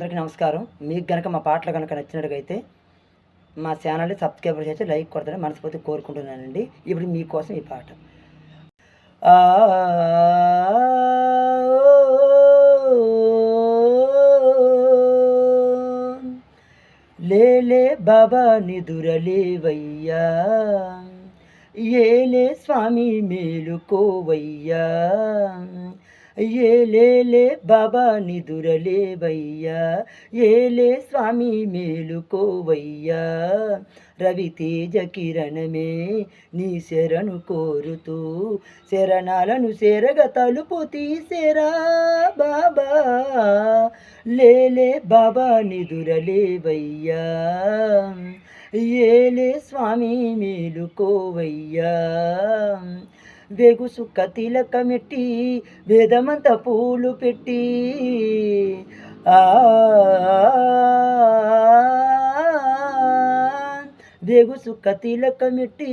అందరికీ నమస్కారం. మీకు గనక మా పాటలు కనుక నచ్చినట్టుగైతే మా ఛానల్ని సబ్స్క్రైబర్ చేసి లైక్ కొడతారని మనస్ఫూర్తి కోరుకుంటున్నానండి. ఇప్పుడు మీకోసం ఈ పాట. ఆ, లేలే బాబా నిదురలేవయ్యా ఏలే స్వామి మేలుకోవయ్యా. ఏలేలే బాబా నిదురలేవయ్యా ఏలే స్వామి మేలుకోవయ్యా. రవితేజ కిరణమే నీ శరణు కోరుతూ శరణాలను శరగ తలుపు తీసేరా బాబా. లేలే బాబా నిదురలేవయ్యా ఏలే స్వామి మేలుకోవయ్యా. వెగు సుక్క తిలకమెట్టి వేదమంత పూలు పెట్టి. ఆ వేగు సుక్క తిలకమెట్టి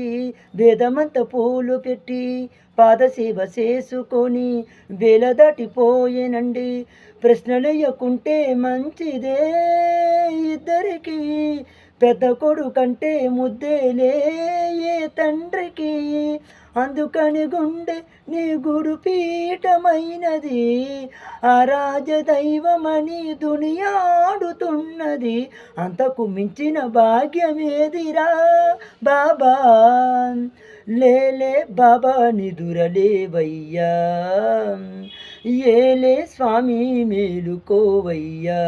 వేదమంత పూలు పెట్టి. పాదసేవ చేసుకొని వేల దాటిపోయేనండి. ప్రశ్నలేయకుంటే మంచిదే ఇద్దరికి. పెద్ద కొడుకంటే ముద్దేలే ఏ తండ్రికి. అందుకని గుండె నీ గురుపీఠమైనది ఆ రాజదైవమని దునియాడుతున్నది. అంతకు మించిన భాగ్యమేదిరా బాబా? లేలే బాబా నిదురలేవయ్యా. ఏలే స్వామి మేలుకోవయ్యా.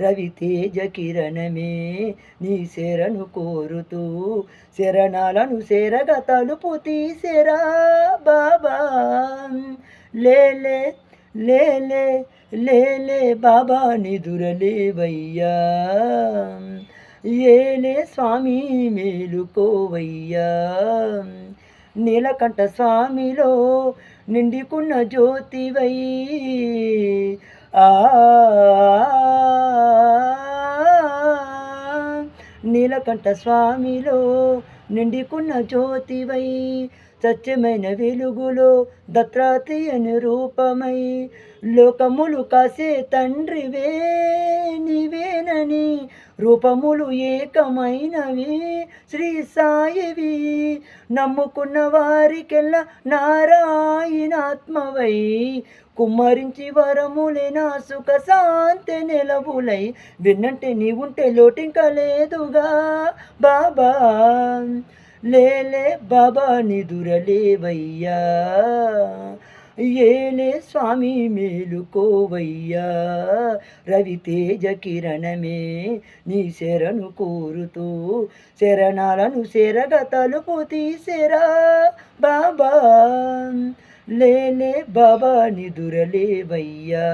రవితేజ కిరణమే నీ శరణు కోరుతూ శరణాలను శరగ తలుపు తీసెరా బాబా. లేలే లేలే లేలే బాబా నిదురలేవయ్యా. ఏలే స్వామి మేలుకోవయ్యా. నీలకంఠ స్వామిలో నిండికున్న జ్యోతివై. ఆ నీలకంఠ స్వామిలో నిండికున్న జ్యోతివై. సత్యమైన వెలుగులో దత్తాత్రేయని రూపమై లోకములు కాసే తండ్రివే నీవేనని రూపములు ఏకమైనవి శ్రీ సాయివి. నమ్ముకున్న వారికెల్లా నారాయణాత్మవై కుమ్మరించి వరములే నా సుఖ శాంతి నిలవులై విన్నంటే నీవుంటే లోటింక లేదుగా బాబా. లేలే బాబా నిదురలేవయ్యా. ఏలే స్వామి మేలుకోవయ్యా. రవితేజ కిరణమే నీ శరణు కోరుతూ శరణాలను శరగ తలుపు తీసెరా బాబా. లేలే బాబా నిదురలేవయ్యా.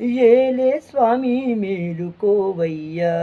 ఏలే స్వామి మేలుకోవయ్యా.